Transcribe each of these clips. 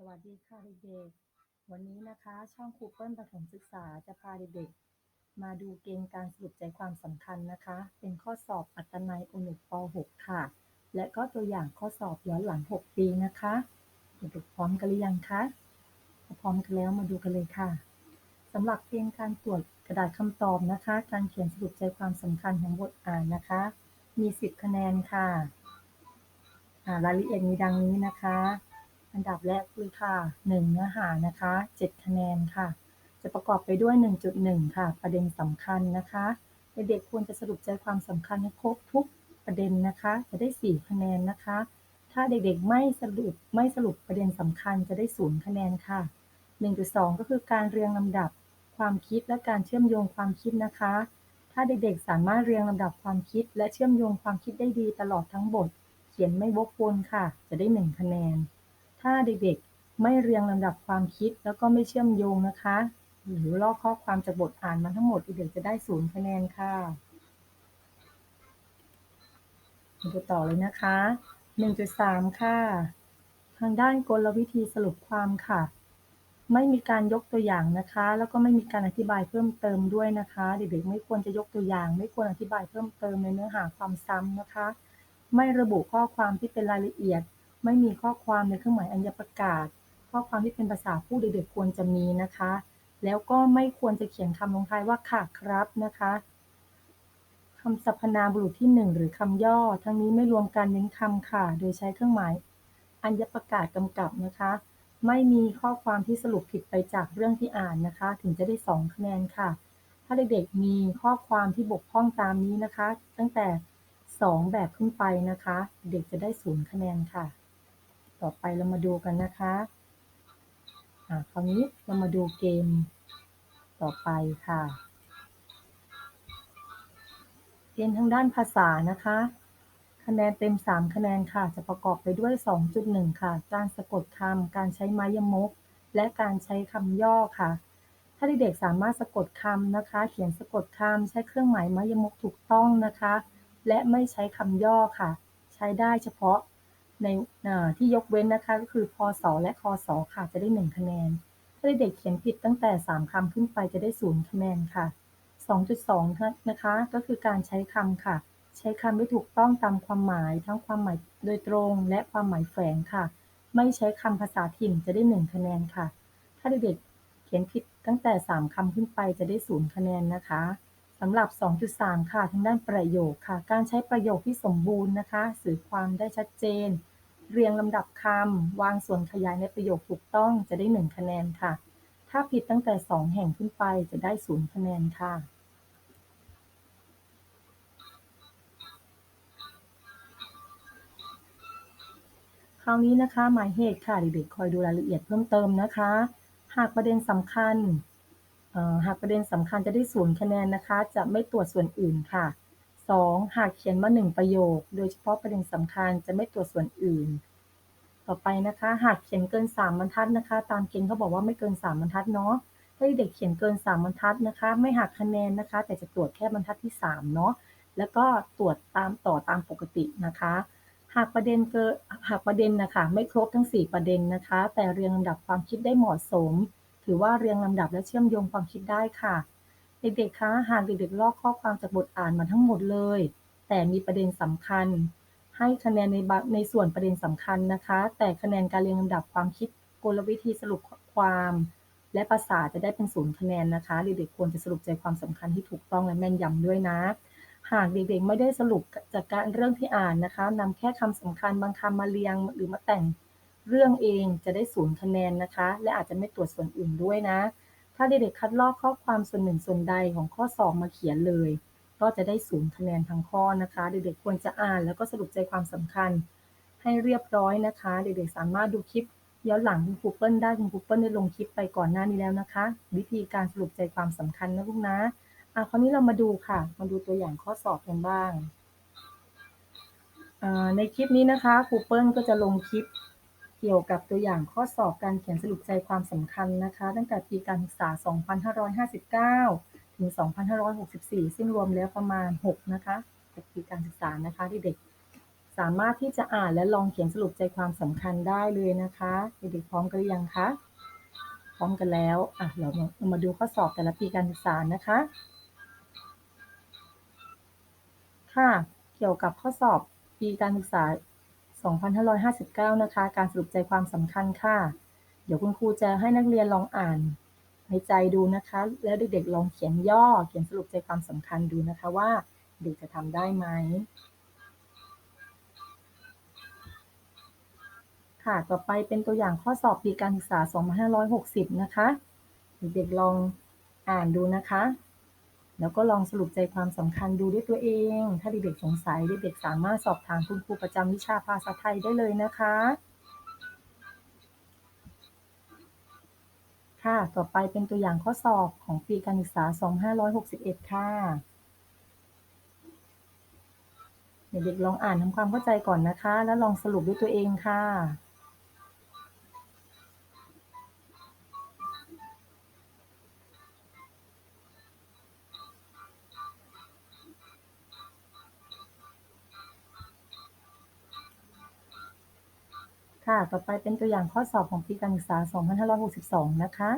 สวัสดีค่ะเด็กๆ วันนี้นะคะ ช่องครูเปิลประถมศึกษาจะพาเด็กๆ มาดูเกณฑ์การสรุปใจความสำคัญนะคะ เป็นข้อสอบอัตนัยโอน็ตป .6 ค่ะ และก็ตัวอย่างข้อสอบย้อนหลัง 6 ปีนะคะเด็กๆพร้อมกันหรือยังคะถ้าพร้อมกันแล้วมาดูกันเลยค่ะสำหรับเกณฑ์การตรวจกระดาษคำตอบนะคะ การเขียนสรุปใจความสำคัญของบทอ่านนะคะ มี 10 คะแนนค่ะรายละเอียดมีดังนี้นะคะ อันดับแรกเลยค่ะ 1 เนื้อหานะคะ 7 คะแนนค่ะ จะประกอบไปด้วย 1.1 ค่ะ ประเด็นสำคัญนะคะเด็กๆควรจะสรุปใจความสำคัญให้ครบทุกประเด็นนะคะ จะได้ 4 คะแนนนะคะ ถ้าเด็กๆไม่สรุปไม่สรุปประเด็นสำคัญจะได้ 0 คะแนนค่ะ 1.2 ก็คือการเรียงลำดับความคิดและการเชื่อมโยงความคิดนะคะ ถ้าเด็กๆสามารถเรียงลำดับความคิด และเชื่อมโยงความคิดได้ดีตลอดทั้งบท เขียนไม่วกวนค่ะ จะได้ 1 คะแนน ถ้าเด็กๆ ไม่เรียงลำดับความคิด แล้วก็ไม่เชื่อมโยงนะคะ หรือลอกข้อความจากบทอ่านมาทั้งหมดเด็กๆจะได้ศูนย์คะแนนค่ะมาดูต่อเลยนะคะ 1.3 ค่ะ ทางด้านกลวิธีสรุปความค่ะ ไม่มีการยกตัวอย่างนะคะ แล้วก็ไม่มีการอธิบายเพิ่มเติมด้วยนะคะ เด็กๆไม่ควรจะยกตัวอย่าง ไม่ควรอธิบายเพิ่มเติมในเนื้อหาความซ้ำนะคะ ไม่ระบุข้อความที่เป็นรายละเอียด ไม่มีข้อความในเครื่องหมายอัญญประกาศ ข้อความที่เป็นภาษาพูดเด็กๆควรจะมีนะคะ แล้วก็ไม่ควรจะเขียนคำลงท้ายว่าค่ะครับนะคะคำสรรพนามบุรุษที่ 1 หรือคำย่อ ทั้งนี้ไม่รวมการเน้นคำค่ะ โดยใช้เครื่องหมายอัญญประกาศกำกับนะคะ ไม่มีข้อความที่สรุปผิดไปจากเรื่องที่อ่านนะคะ ถึงจะได้ 2 คะแนนค่ะ ถ้าเด็กๆมีข้อความที่บกพร่องตามนี้นะคะ ตั้งแต่ 2 แบบขึ้นไปนะคะ เด็กจะได้ 0 คะแนนค่ะ ต่อไปเรามาดูกันนะคะอ่าคราวนี้เรามาดูเกมต่อไปค่ะ เกมทางด้านภาษานะคะ คะแนนเต็ม 3 คะแนนค่ะ จะประกอบไปด้วย 2.1 ค่ะ การสะกดคำ การใช้ไม้ยมก และการใช้คำย่อค่ะ ถ้าเด็กๆสามารถสะกดคำนะคะ เขียนสะกดคำ ใช้เครื่องหมายไม้ยมกถูกต้องนะคะ และไม่ใช้คำย่อค่ะ ใช้ได้เฉพาะ ในที่ยกเว้นนะคะก็คือพศและคศค่ะจะได้ 1 คะแนน ถ้าเด็กเขียนผิดตั้งแต่ 3 คำขึ้นไปจะได้ 0 คะแนนค่ะ 2.2 นะคะ ก็คือการใช้คำค่ะ ใช้คำไม่ถูกต้องตามความหมายทั้งความหมายโดยตรงและความหมายแฝงค่ะ ไม่ใช้คำภาษาถิ่นจะได้ 1 คะแนนค่ะ ถ้าเด็กเขียนผิดตั้งแต่ 3 คำขึ้นไปจะได้ 0 คะแนนนะคะสำหรับ 2.3 ค่ะ ทางด้านประโยคค่ะ การใช้ประโยคที่สมบูรณ์นะคะ สื่อความได้ชัดเจน เรียงลำดับคำ วางส่วนขยายในประโยคถูกต้องจะได้ 1 คะแนนค่ะ ถ้าผิดตั้งแต่ 2 แห่งขึ้นไปจะได้ 0 คะแนนค่ะ คราวนี้นะคะ หมายเหตุค่ะ เด็กๆคอยดูรายละเอียดเพิ่มเติมนะคะ หากประเด็นสำคัญหากประเด็นสำคัญจะได้ศูนย์คะแนนนะคะ จะไม่ตรวจส่วนอื่นค่ะ 2. หากเขียนมา1ประโยค โดยเฉพาะประเด็นสำคัญจะไม่ตรวจส่วนอื่น ต่อไปนะคะ หากเขียนเกิน3บรรทัดนะคะ ตามเกณฑ์เขาบอกว่าไม่เกิน3บรรทัดเนาะถ้าเด็กเขียนเกิน3บรรทัดนะคะ ไม่หักคะแนนนะคะ แต่จะตรวจแค่บรรทัดที่3เนาะแล้วก็ตรวจตามต่อตามปกตินะคะ หากประเด็นเกิหากประเด็นนะคะไม่ครบทั้ง 4 ประเด็นนะคะ แต่เรียงลำดับความคิดได้เหมาะสม ถือว่าเรียงลำดับและเชื่อมโยงความคิดได้ค่ะ เด็ก ๆ คะ หากเด็ก ๆ ลอกข้อความจากบทอ่านมาทั้งหมดเลย แต่มีประเด็นสำคัญ ให้คะแนนในในส่วนประเด็นสำคัญนะคะ แต่คะแนนการเรียงลำดับความคิด กลวิธีสรุปความ และภาษาจะได้เป็นศูนย์คะแนนนะคะ เด็ก ๆ ควรจะสรุปใจความสำคัญที่ถูกต้องและแม่นยำด้วยนะ หากเด็ก ๆ ไม่ได้สรุปจากการเรื่องที่อ่านนะคะนำแค่คำสำคัญบางคำมาเรียงหรือมาแต่งเรื่องเองจะได้ศูนย์คะแนนนะคะ และอาจจะไม่ตรวจส่วนอื่นด้วยนะ ถ้าเด็กๆคัดลอกข้อความส่วนหนึ่งส่วนใดของข้อสอบมาเขียนเลย ก็จะได้ศูนย์คะแนนทั้งข้อนะคะ เด็กๆควรจะอ่านแล้วก็สรุปใจความสำคัญ ให้เรียบร้อยนะคะ เด็กๆสามารถดูคลิปย้อนหลังคุณครูเปิ้ลได้คุณครูเปิ้ลได้ลงคลิปไปก่อนหน้านี้แล้วนะคะ วิธีการสรุปใจความสำคัญนะลูกนะอะคราวนี้เรามาดูค่ะ มาดูตัวอย่างข้อสอบกันบ้างในคลิปนี้นะคะครูเปิ้ลก็จะลงคลิป เกี่ยวกับตัวอย่างข้อสอบการเขียนสรุปใจความสำคัญนะคะ ตั้งแต่ปีการศึกษา 2559 ถึง 2564 ซึ่งรวมแล้วประมาณ 6 นะคะจากปีการศึกษานะคะที่เด็กสามารถที่จะอ่านและลองเขียนสรุปใจความสำคัญได้เลยนะคะเด็กๆพร้อมกันหรือยังคะ พร้อมกันแล้วอะเรามามาดูข้อสอบแต่ละปีการศึกษานะคะ ค่ะ เกี่ยวกับข้อสอบปีการศึกษา 2559 นะคะ การสรุปใจความสำคัญค่ะ เดี๋ยวคุณครูจะให้นักเรียนลองอ่านในใจดูนะคะ แล้วเด็กๆลองเขียนย่อ เขียนสรุปใจความสำคัญดูนะคะว่าเด็กจะทำได้ไหม ค่ะ ต่อไปเป็นตัวอย่างข้อสอบปีการศึกษา 2560 นะคะ เด็กๆลองอ่านดูนะคะ แล้วก็ลองสรุปใจความสำคัญดูด้วยตัวเอง ถ้าเด็กๆสงสัยเด็กๆสามารถสอบถามคุณครูประจำวิชาภาษาไทยได้เลยนะคะ ค่ะ ต่อไปเป็นตัวอย่างข้อสอบของปีการศึกษา 2561 ค่ะ เด็กๆลองอ่านทำความเข้าใจก่อนนะคะ แล้วลองสรุปด้วยตัวเองค่ะ ค่ะ ต่อไปเป็นตัวอย่างข้อสอบของปีการศึกษา 2562 นะคะ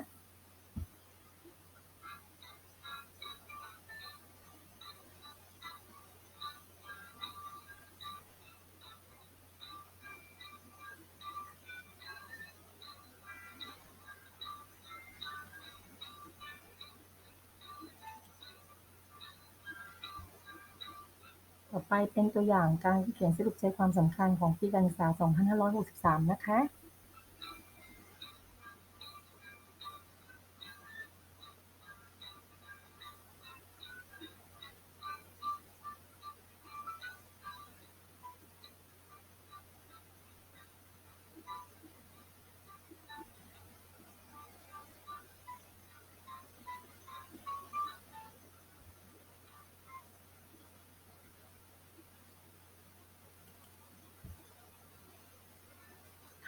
ไปเป็นตัวอย่างการเขียนสรุปใจความสำคัญของปีการศึกษา 2563 นะคะ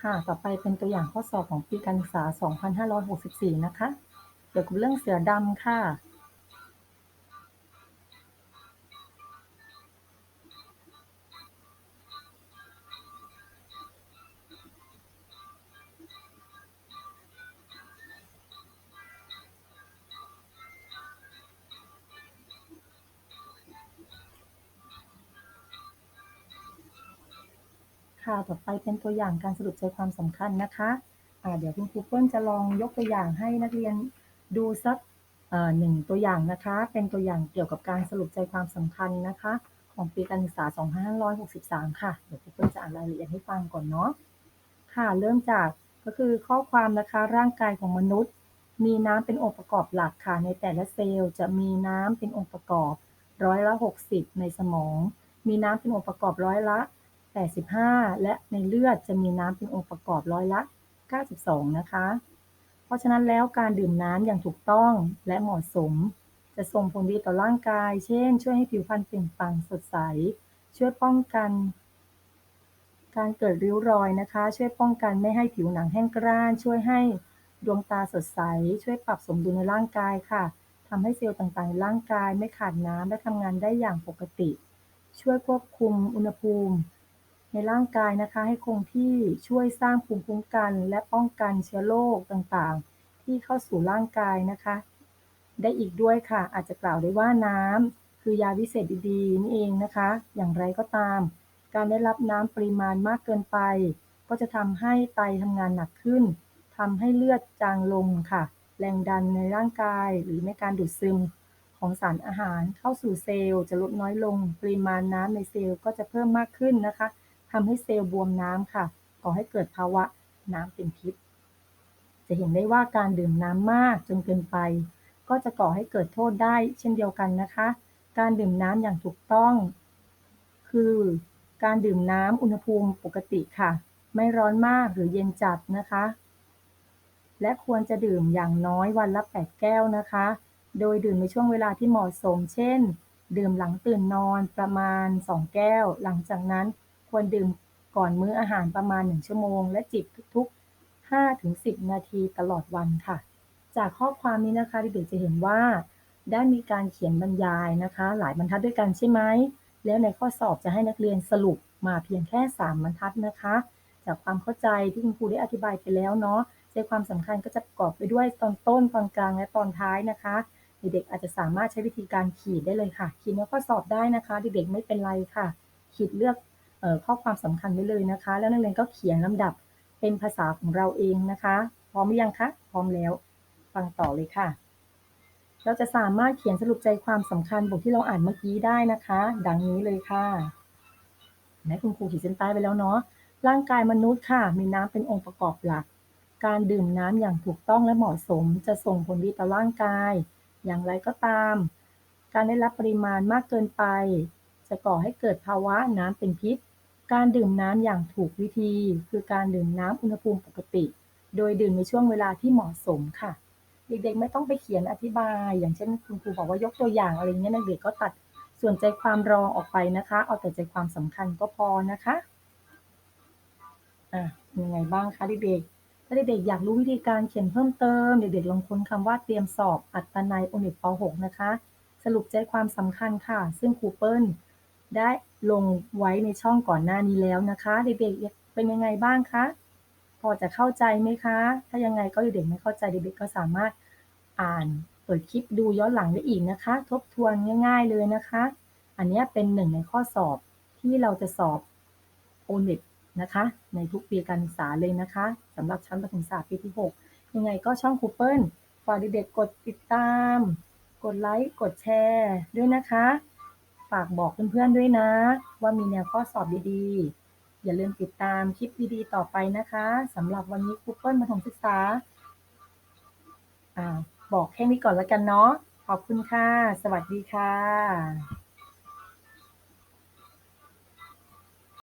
ค่ะ ต่อไปเป็นตัวอย่างข้อสอบของปีการศึกษา 2564 นะคะ เกี่ยวกับเรื่องเสือดำค่ะ ค่ะ ต่อไปเป็นตัวอย่างการสรุปใจความสำคัญนะคะอ่าเดี๋ยวคุณครูเปิ้ลจะลองยกตัวอย่างให้นักเรียนดูสักเอ่อหนึ่งตัวอย่างนะคะ เป็นตัวอย่างเกี่ยวกับการสรุปใจความสำคัญนะคะ ของปีการศึกษา 2563 ค่ะ เดี๋ยวครูเปิ้ลจะอ่านรายละเอียดให้ฟังก่อนเนาะ ค่ะ เริ่มจากก็คือข้อความนะคะ ร่างกายของมนุษย์ มีน้ำเป็นองค์ประกอบหลักค่ะ ในแต่ละเซลล์จะมีน้ำเป็นองค์ประกอบร้อยละ 60 ในสมอง มีน้ำเป็นองค์ประกอบร้อยละ 85 และในเลือดจะมีน้ำเป็นองค์ประกอบร้อยละ 92 นะคะ เพราะฉะนั้นแล้วการดื่มน้ำอย่างถูกต้องและเหมาะสม จะส่งผลดีต่อร่างกาย เช่น ช่วยให้ผิวพรรณเปล่งปลั่งสดใส ช่วยป้องกัน การเกิดริ้วรอยนะคะ ช่วยป้องกันไม่ให้ผิวหนังแห้งกร้าน ช่วยให้ดวงตาสดใส ช่วยปรับสมดุลในร่างกายค่ะทำให้เซลล์ต่างๆในร่างกายไม่ขาดน้ำและทำงานได้อย่างปกติ ช่วยควบคุมอุณหภูมิ ในร่างกายนะคะ ให้คงที่ช่วยสร้างภูมิคุ้มกัน และป้องกันเชื้อโรคต่างๆ ที่เข้าสู่ร่างกายนะคะ ได้อีกด้วยค่ะ อาจจะกล่าวได้ว่าน้ำคือยาวิเศษดีๆนี่เองนะคะ อย่างไรก็ตาม การได้รับน้ำปริมาณมากเกินไป ก็จะทำให้ไตทำงานหนักขึ้นทำให้เลือดจางลงค่ะแรงดันในร่างกายหรือในการดูดซึมของสารอาหารเข้าสู่เซลล์จะลดน้อยลง ปริมาณน้ำในเซลล์ก็จะเพิ่มมากขึ้นนะคะ ทำให้เซลล์บวมน้ำค่ะ ก่อให้เกิดภาวะน้ำเป็นพิษ จะเห็นได้ว่าการดื่มน้ำมากจนเกินไป ก็จะก่อให้เกิดโทษได้เช่นเดียวกันนะคะ การดื่มน้ำอย่างถูกต้อง คือ การดื่มน้ำอุณหภูมิปกติค่ะ ไม่ร้อนมากหรือเย็นจัดนะคะ และควรจะดื่มอย่างน้อยวันละ8แก้วนะคะ โดยดื่มในช่วงเวลาที่เหมาะสม เช่น ดื่มหลังตื่นนอนประมาณ 2 แก้ว หลังจากนั้น ควรดื่มก่อนมื้ออาหารประมาณ 1 ชั่วโมง และจิบทุกๆ 5-10 นาทีตลอดวันค่ะ จากข้อความนี้นะคะเด็กๆจะเห็นว่า ได้มีการเขียนบรรยายนะคะ หลายบรรทัดด้วยกันใช่ไหม แล้วในข้อสอบจะให้นักเรียนสรุปมาเพียงแค่ 3 บรรทัดนะคะ จากความเข้าใจที่คุณครูได้อธิบายไปแล้วเนาะใจความสำคัญก็จะประกอบไปด้วยตอนต้นตอนกลางและตอนท้ายนะคะเด็กๆอาจจะสามารถใช้วิธีการขีดได้เลยค่ะ ขีดแล้วก็สอบได้นะคะ เด็กๆไม่เป็นไรค่ะ ขีดเลือก ข้อความสำคัญไว้เลยนะคะ แล้วนักเรียนก็เขียนลำดับเป็นภาษาของเราเองนะคะ พร้อมหรือยังคะพร้อมแล้ว ฟังต่อเลยค่ะ เราจะสามารถเขียนสรุปใจความสำคัญบทที่เราอ่านเมื่อกี้ได้นะคะ ดังนี้เลยค่ะแม่คุณครูขีดเส้นใต้ไปแล้วเนาะร่างกายมนุษย์ค่ะ มีน้ำเป็นองค์ประกอบหลัก การดื่มน้ำอย่างถูกต้องและเหมาะสม จะส่งผลดีต่อร่างกาย อย่างไรก็ตาม การได้รับปริมาณมากเกินไป จะก่อให้เกิดภาวะน้ำเป็นพิษ การดื่มน้ำอย่างถูกวิธี คือการดื่มน้ำอุณหภูมิปกติ โดยดื่มในช่วงเวลาที่เหมาะสมค่ะ เด็กๆไม่ต้องไปเขียนอธิบาย อย่างเช่นคุณครูบอกว่ายกตัวอย่างอะไรเงี้ยเด็กก็ตัดส่วนใจความรองออกไปนะคะ เอาแต่ใจความสำคัญก็พอนะคะอะยังไงบ้างคะเด็กๆถ้าเด็กๆอยากรู้วิธีการเขียนเพิ่มเติม เด็กๆลองค้นคำว่าเตรียมสอบอัตนัยโอเน็ตป .6 นะคะ สรุปใจความสำคัญค่ะ ซึ่งครูเปิ้ลได้ ลงไว้ในช่องก่อนหน้านี้แล้วนะคะ เด็กๆเป็นยังไงบ้างคะพอจะเข้าใจไหมคะ ถ้ายังไงก็เด็กๆไม่เข้าใจเด็กๆก็สามารถอ่านเปิดคลิปดูย้อนหลังได้อีกนะคะ ทบทวนง่าย ๆเลยนะคะ อันนี้เป็นหนึ่งในข้อสอบที่เราจะสอบโอเน็ตนะคะ ในทุกปีการศึกษาเลยนะคะสำหรับชั้นประถมศึกษาปีที่ 6 ยังไงก็ช่องครูเปิลฝากเด็กๆกดติดตาม กดไลค์กดแชร์ด้วยนะคะ ฝากบอกเพื่อนๆด้วยนะ ว่ามีแนวข้อสอบดีๆ อย่าลืมติดตามคลิปดีๆ ต่อไปนะคะสำหรับวันนี้ครูเปิลมาถมศึกษาอ่าบอกแค่นี้ก่อนแล้วกันเนาะขอบคุณค่ะ สวัสดีค่ะ